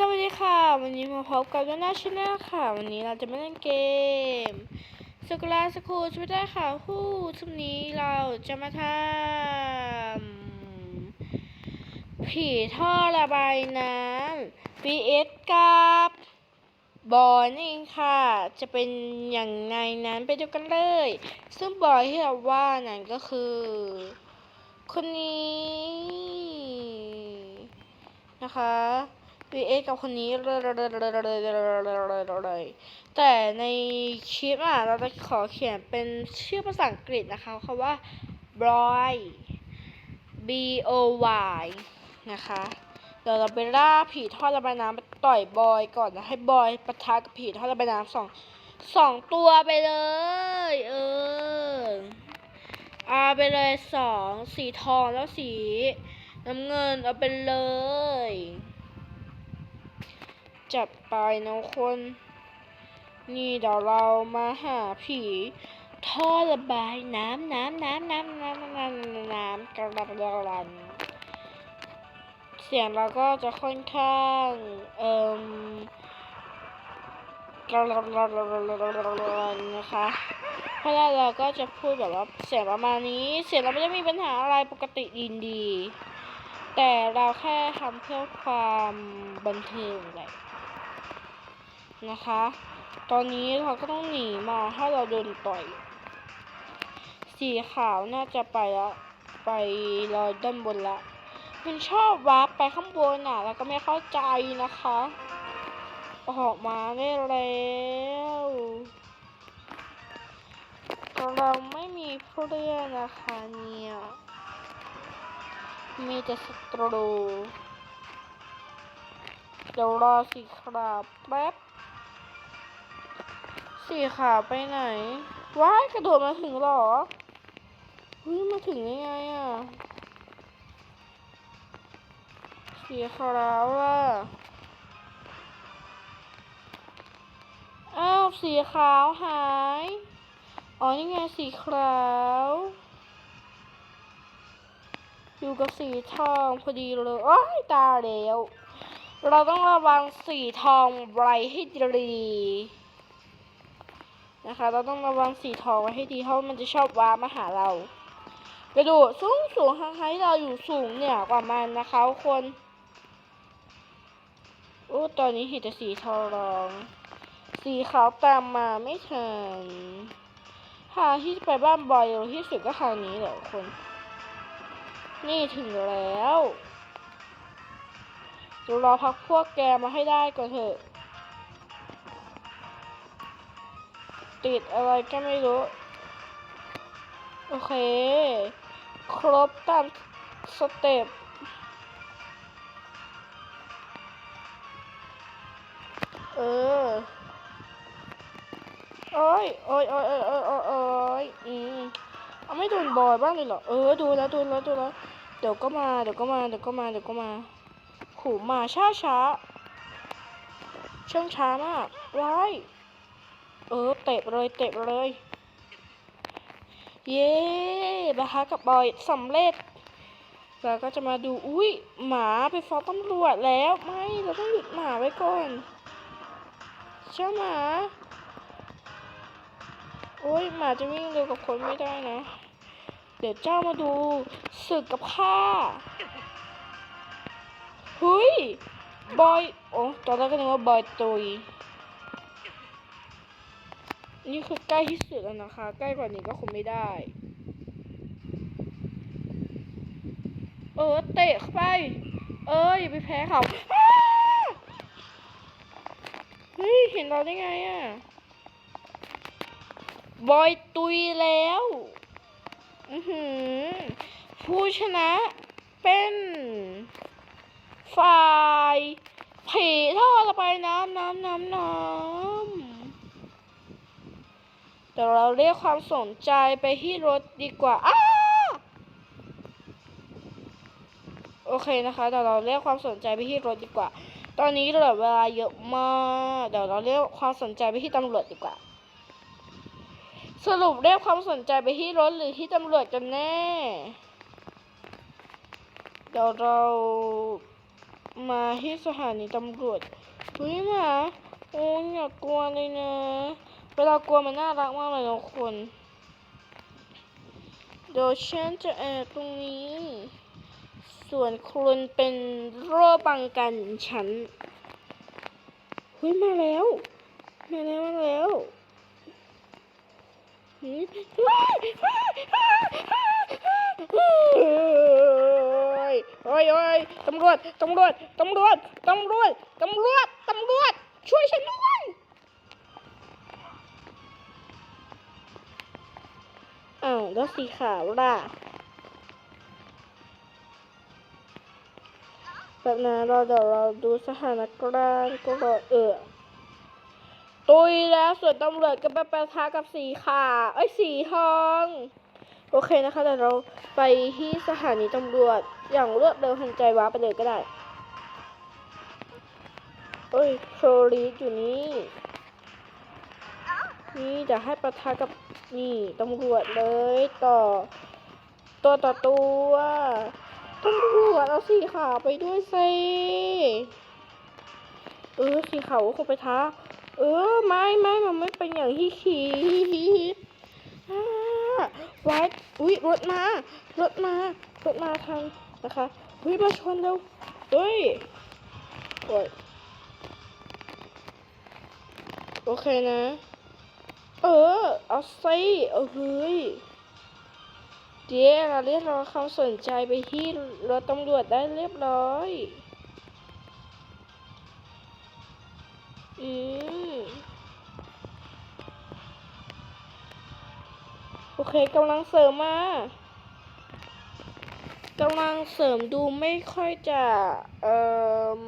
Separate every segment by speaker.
Speaker 1: สวัสดีค่ะ วันนี้มาพบกับด้าชแนลค่ะ วันนี้เราจะมาเล่นเกมสกุลาสคูช่วยได้ค่ะฮู้ทุกนี้เราจะมาทำผีท่อระบายน้ำ vs กับบอยนี่ค่ะ จะเป็นอย่างไรนั้นไปดูกันเลย ซึ่งบอยที่เราว่านั้นก็คือ คนนี้ นะคะ vs กับคนนี้แต่ในคลิปอะเราจะขอเขียนเป็นชื่อภาษาอังกฤษนะคะคำว่า boy b o y นะคะเดี๋ยวเราไปล่าผีท่อระบายน้ำไปต่อยบอยก่อนนะให้บอยปะทะกับผีท่อระบายน้ำสองสองตัวไปเลย เออเอาไปเลยสองสีทองแล้วสีน้ำเงินเอาไปเลย จัดไปนะคน นี่เดี๋ยวเรามาหาผีท่อระบายน้ำน้ำน้ำน้ำน้ำน้ำน้ำกระดับกระดันเสียงเราก็จะค่อนข้างเอ่มกระดับกระดับกระดับนนะคะเพราะว่าเราก็จะพูดแบบว่าเสียงประมาณนี้ เสียงเราไม่ได้มีปัญหาอะไรปกติดีดี แต่เราแค่ทำเพื่อความบันเทิงแหละ นะคะ ตอนนี้เราก็ต้องหนีมาถ้าเราโดนต่อย สีขาวน่าจะไปแล้วไปลอยด้านบนละ มันชอบวาร์ปไปข้างบนอะ แล้วก็ไม่เข้าใจนะคะ ออกมาได้แล้วเราไม่มีเพื่อนนะคะเนี่ย มีแต่ศัตรูเดี๋ยวรอสีขาวแป๊บ สีขาวไปไหน ว้ายกระโดดมาถึงหรอเฮ้ยมาถึงยังไงอะ สีขาวอะ อ้าวสีขาวหาย อ๋อนี่ไงสีขาว อยู่กับสีทองพอดีเลยโอ้ยตายแล้ว เราต้องระวังสีทองไว้ให้ดี นะคะ เราต้องระวังสีทองไว้ให้ดีเพราะมันจะชอบว้ามาหาเรากระโดดสูงสูงทั้งที่เราอยู่สูงเหนี่ยกว่ามันนะคะคนโอ้ตอนนี้เห็นแต่สีทองรองสีขาวตามมาไม่ทันทางที่ไปบ้านบอยเร็วที่สุดก็ทางนี้แหละคน นี่ถึงแล้วเดี๋ยวรอพักพวกแกมาให้ได้ก่อนเถอะ ติดอะไรก็ไม่รู้ โอเค ครบตามสเต็ปเออ โอ้ยโอ้ยโอ้ยโอ้ยโอ้ยโอ้ยโอ้ยอืมเอาไม่โดนบอยบ้างเลยเหรอ เออ ดูแล้ว ดูแล้ว ดูแล้ว เดี๋ยวก็มา เดี๋ยวก็มา เดี๋ยวก็มา เดี๋ยวก็มาขู่มาช้าช้าช่างช้ามากร้าย เออเตะเลยเตะเลย เย้บาฮากับบอยสำเร็จเราก็จะมาดูอุ้ยหมาไปฟ้องตำรวจแล้วไม่เราต้องหยุดหมาไว้ก่อนเจ้าหมาโอ้ยหมาจะวิ่งเร็วกับคนไม่ได้นะ เดี๋ยวเจ้ามาดูศึกกับข้าเฮ้ยบอยโอ้ตอนแรกก็นึกว่าบอยตุย นี่คือใกล้ที่สุดแล้วนะคะ ใกล้กว่านี้ก็คงไม่ได้ เออเตะเข้าไป เอออย่าไปแพ้เขาเฮ้ยเห็นเราได้ไงอะบอยตุยแล้วอือหือผู้ชนะเป็นฝ่ายผีท่อระบายน้ำน้ำน้ำน้ำ แต่เราเรียกความสนใจไปที่รถดีกว่าอ้าโอเคนะคะเดี๋ยวเราเรียกความสนใจไปที่รถดีกว่า ตอนนี้เหลือเวลาเยอะมาก เดี๋ยวเราเรียกความสนใจไปที่ตำรวจดีกว่า สรุปเรียกความสนใจไปที่รถหรือที่ตำรวจกันแน่ เดี๋ยวเรามาที่สถานีตำรวจเฮ้ยมาโอ้ยอย่ากลัวเลยนะ เวลากลัวมันน่ารักมากเลยนะคน เดี๋ยวฉันจะแอบตรงนี้ ส่วนคุณเป็นโร่บังกันฉัน เฮ้ยมาแล้ว มาแล้วมาแล้วโอ้ยโอ้ยตำรวจ ตำรวจ ตำรวจ ตำรวจ ตำรวจ ตำรวจ สีขาวล่ะ แบบนั้นเราเดี๋ยวเราดูสถานการณ์ก็รอเออตุยแล้วส่วนตำรวจก็ไปประทะกับสีขาวเอ้สีทอง โอเคนะคะเดี๋ยวเราไปที่สถานีตำรวจอย่างรวดเร็วทันใจว้าไปเลยก็ได้ เอ้ยโชลีอยู่นี่ นี่เดี๋ยวให้ประทะกับนี่ตำรวจเลยต่อ ตัวต่อตัวตำรวจเอาสีขาวไปด้วยสิเออสีขาวก็คงไปท้า เออไม่ไม่มันไม่เป็นอย่างที่คิดอ่าไว้อุ้ยรถมารถมารถมาทันนะคะเฮ้ยมาชนเร็วเฮ้ยโอ้ยโอเคนะ เออ เอาสิเอาเฮ้ยเจ๊เราเรียกร้องความสนใจไปที่รถตำรวจได้เรียบร้อย อืมโอเคกำลังเสริมมากำลังเสริมดูไม่ค่อยจะ เอ่อ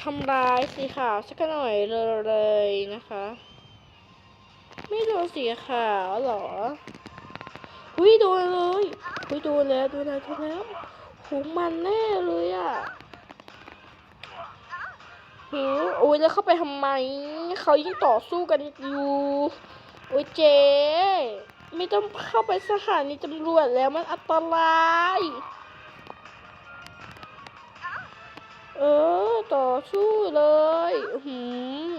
Speaker 1: ทำร้ายสีขาวสักหน่อยเลยนะคะ ไม่โดนสีขาวหรออุ้ยโดนเลยอุ้ยโดนแล้วโดนแล้วโดนแล้วหูมันแน่เลยอะหูโอ้ยแล้วเข้าไปทำไม เขายิ่งต่อสู้กันอยู่โอ้ยเจ๊ไม่ต้องเข้าไปสถานีตำรวจแล้วมันอันตราย เออ ต่อสู้เลยหืม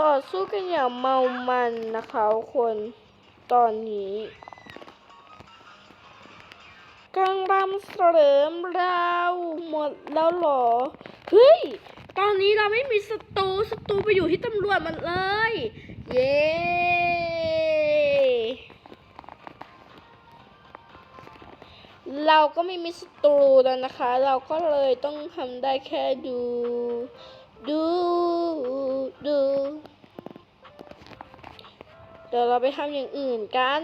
Speaker 1: ต่อสู้กันอย่างเมามันนะคะคนตอนนี้กำลังเสริมเราหมดแล้วหรอ เฮ้ย ตอนนี้เราไม่มีศัตรูศัตรูไปอยู่ที่ตำรวจมันเลย เย้เราก็ไม่มีศัตรูแล้วนะคะ เราก็เลยต้องทำได้แค่ดูดูดู เดี๋ยวเราไปทำอย่างอื่นกัน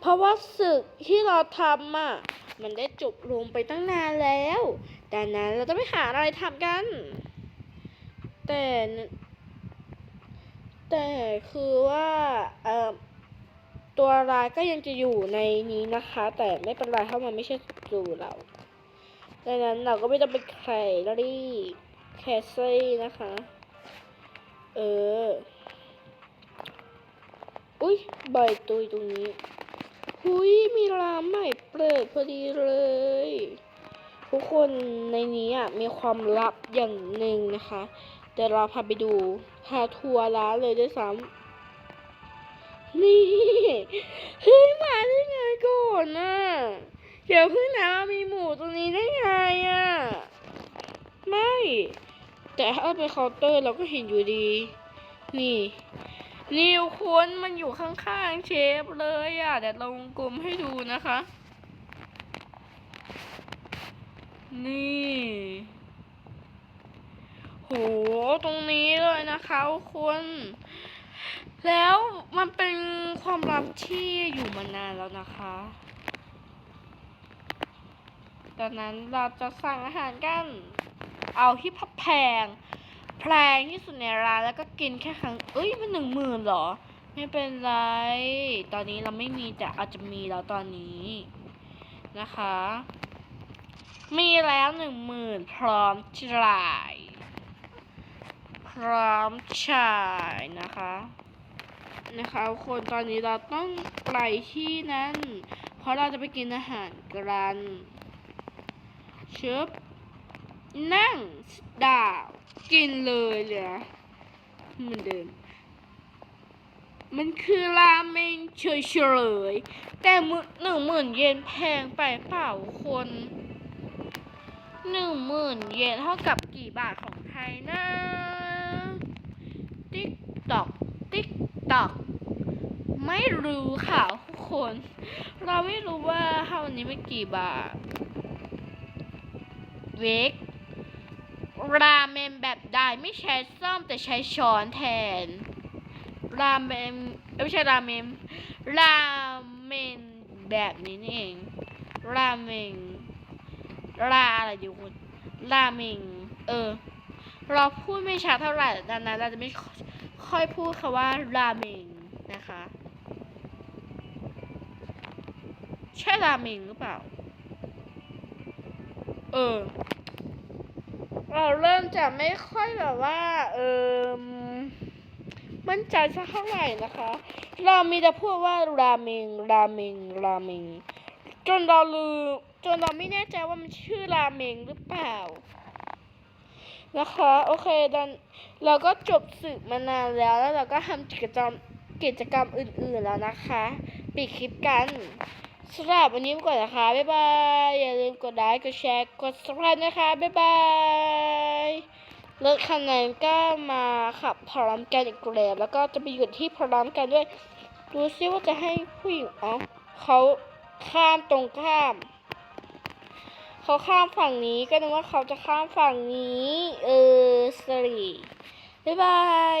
Speaker 1: เพราะว่าศึกที่เราทำอะ มันได้จบลงไปตั้งนานแล้ว ดังนั้นเราต้องไปหาอะไรทำกัน แต่ แต่คือว่าเอ่อตัวร้ายก็ยังจะอยู่ในนี้นะคะ แต่ไม่เป็นไรเพราะมันไม่ใช่จูเราดังนั้นเราก็ไม่ต้องไปแครี่แคสซี่นะคะ เออ อุ้ยใบตุยตรงนี้ หุยมีร้านใหม่เปิดพอดีเลย ทุกคนในนี้อะมีความลับอย่างหนึ่งนะคะเดี๋ยวเราพาไปดูพาทัวร์ร้านเลยด้วยซ้ำนี่เฮ้ยมาได้ไงก่อนน่ะเดี๋ยวเพิ่งนะมีหมูตรงนี้ได้ไงอะไม่ แต่ถ้าไปเคาน์เตอร์เราก็เห็นอยู่ดี นี่ นิวคุณมันอยู่ข้างๆเชฟเลยอะเดี๋ยวเราวงกลมให้ดูนะคะ นี่โหตรงนี้เลยนะคะคุณแล้วมันเป็นความลับที่อยู่มานานแล้วนะคะดังนั้นเราจะสั่งอาหารกัน เอาที่พับแพง แพงที่สุดในร้านแล้วก็กินแค่ครั้งเอ้ยมันหนึ่งหมื่นเหรอ ไม่เป็นไร ตอนนี้เราไม่มีแต่อาจจะมีแล้วตอนนี้นะคะ มีแล้วหนึ่งหมื่นพร้อมจ่าย พร้อมจ่ายนะคะ นะคะคนตอนนี้เราต้องไปที่นั่นเพราะเราจะไปกินอาหารกันชึบ นั่งดาวกินเลยเลยนะเหมือนเดิม มันคือราเมงเฉยๆ แต่มือหนึ่งหมื่นเยนแพงไปเปล่าคนหนึ่งหมื่นเยนเท่ากับกี่บาทของไทยนะติ๊กตอกติ๊กตอกไม่รู้ค่ะทุกคน เราไม่รู้ว่าเท่านี้ไม่กี่บาทเวก ราเมนแบบใดไม่ใช้ซ่อมแต่ใช้ช้อนแทน ราเมนไม่ใช่ราเมนราเมนแบบนี้นี่เอง ราเมงราอะไรอยู่คุณราเมงเออ เราพูดไม่ชัดเท่าไหร่ดังนั้นเราจะไม่ค่อยพูดคำว่าราเมงนะคะ ใช่ราเมงหรือเปล่า เออ เราเริ่มจะไม่ค่อยแบบว่า เออมั่นใจสักเท่าไหร่นะคะ เรามีแต่พูดว่าราเมงราเมงราเมงจนเราลืมจนเราไม่แน่ใจว่ามันชื่อราเมงหรือเปล่า นะคะ โอเคดันเราก็จบสึกมานานแล้วแล้วเราก็ทำกิจกรรมกิจกรรมอื่นๆแล้วนะคะ ปิดคลิปกันสำหรับวันนี้ก่อนนะคะ บ๊ายบาย อย่าลืมกดไลค์ กดแชร์ กด subscribe นะคะ บ๊ายบาย รถคันนั้นก็มาขับพร้อมกันอีกแล้วแล้วก็จะไปหยุดที่พร้อมกันด้วย ดูซิว่าจะให้ผู้หญิงอ๋อเขาข้ามตรงข้าม เขาข้ามฝั่งนี้ก็นึกว่าเขาจะข้ามฝั่งนี้ เออสรีบ๊ายบาย